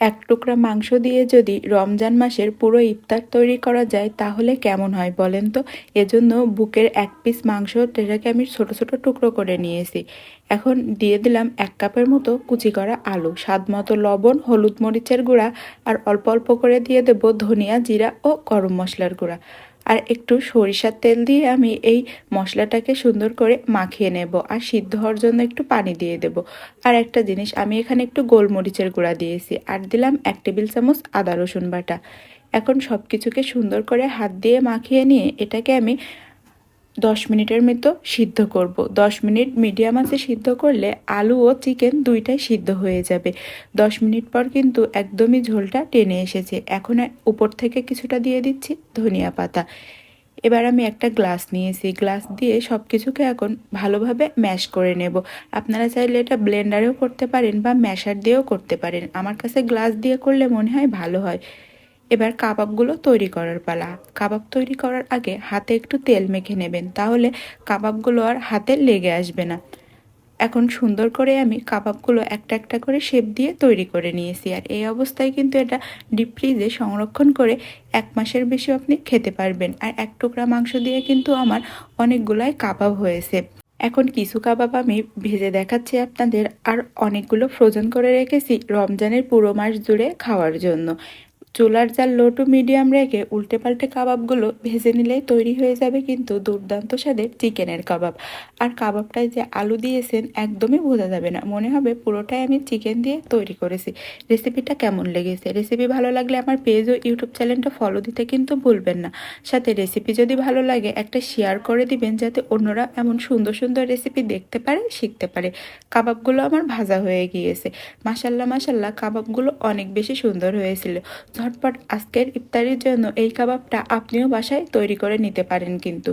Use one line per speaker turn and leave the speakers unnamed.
এক টুকরা মাংস দিয়ে যদি রমজান মাসের পুরো ইফতার তৈরি করা যায়, তাহলে কেমন হয় বলেন তো? এজন্য বুকের এক পিস মাংস এটাকে আমি ছোট ছোট টুকরো করে নিয়েছি। এখন দিয়ে দিলাম এক কাপের মতো কুচি করা আলু। স্বাদ মতো লবণ, হলুদ মরিচের গুঁড়া, আর অল্প অল্প করে দিয়ে দেবো ধনিয়া জিরা ও গরম মশলার গুঁড়া। আর একটু সরিষার তেল দিয়ে আমি এই মশলাটাকে সুন্দর করে মাখিয়ে নেব আর সিদ্ধ হওয়ার জন্য একটু পানি দিয়ে দেব। আর একটা জিনিস, আমি এখানে একটু গোলমরিচের গুঁড়া দিয়েছি আর দিলাম এক টেবিল চামচ আদা রসুন বাটা। এখন সব কিছুকে সুন্দর করে হাত দিয়ে মাখিয়ে নিয়ে এটাকে আমি দশ মিনিটের মতো সিদ্ধ করব। দশ মিনিট মিডিয়াম আঁচে সিদ্ধ করলে আলু ও চিকেন দুইটাই সিদ্ধ হয়ে যাবে। দশ মিনিট পর কিন্তু একদমই ঝোলটা টেনে এসেছে। এখন উপর থেকে কিছুটা দিয়ে দিচ্ছি ধনিয়া পাতা। এবার আমি একটা গ্লাস নিয়েছি। গ্লাস দিয়ে সব কিছুকে এখন ভালোভাবে ম্যাশ করে নেব। আপনারা চাইলে এটা ব্লেন্ডারেও করতে পারেন বা ম্যাশার দিয়েও করতে পারেন। আমার কাছে গ্লাস দিয়ে করলে মনে হয় ভালো হয়। এবার কাবাবগুলো তৈরি করার পালা। কাবাব তৈরি করার আগে হাতে একটু তেল মেখে নেবেন, তাহলে কাবাবগুলো আর হাতে লেগে আসবে না। এখন সুন্দর করে আমি কাবাবগুলো একটা একটা করে শেপ দিয়ে তৈরি করে নিয়েছি, আর এই অবস্থায় কিন্তু এটা ডিপ ফ্রিজে সংরক্ষণ করে এক মাসের বেশি আপনি খেতে পারবেন। আর এক টুকরা মাংস দিয়ে কিন্তু আমার অনেকগুলাই কাবাব হয়েছে। এখন কিছু কাবাব আমি ভেজে দেখাচ্ছি আপনাদের, আর অনেকগুলো ফ্রোজেন করে রেখেছি রমজানের পুরো মাস জুড়ে খাওয়ার জন্য। চুলার জাল লো টু মিডিয়াম রেখে উল্টে পাল্টে কাবাবগুলো ভেজে নিলেই তৈরি হয়ে যাবে কিন্তু দুর্দান্ত স্বাদের চিকেনের কাবাব। আর কাবাবটায় যে আলু দিয়েছেন একদমই বোঝা যাবে না। মনে হবে পুরোটাই আমি চিকেন দিয়ে তৈরি করেছি। রেসিপিটা কেমন লেগেছে? রেসিপি ভালো লাগলে আমার পেজ ও ইউটিউব চ্যানেলটা ফলো দিতে কিন্তু ভুলবেন না। সাথে রেসিপি যদি ভালো লাগে, একটা শেয়ার করে দিবেন যাতে অন্যরা এমন সুন্দর সুন্দর রেসিপি দেখতে পারে, শিখতে পারে। কাবাবগুলো আমার ভাজা হয়ে গিয়েছে। মাসাল্লাহ মাসাল্লাহ কাবাবগুলো অনেক বেশি সুন্দর হয়েছিল। ঝটপট আজকের ইফতারির জন্য এই কাবাবটা আপনিও বাসায় তৈরি করে নিতে পারেন কিন্তু।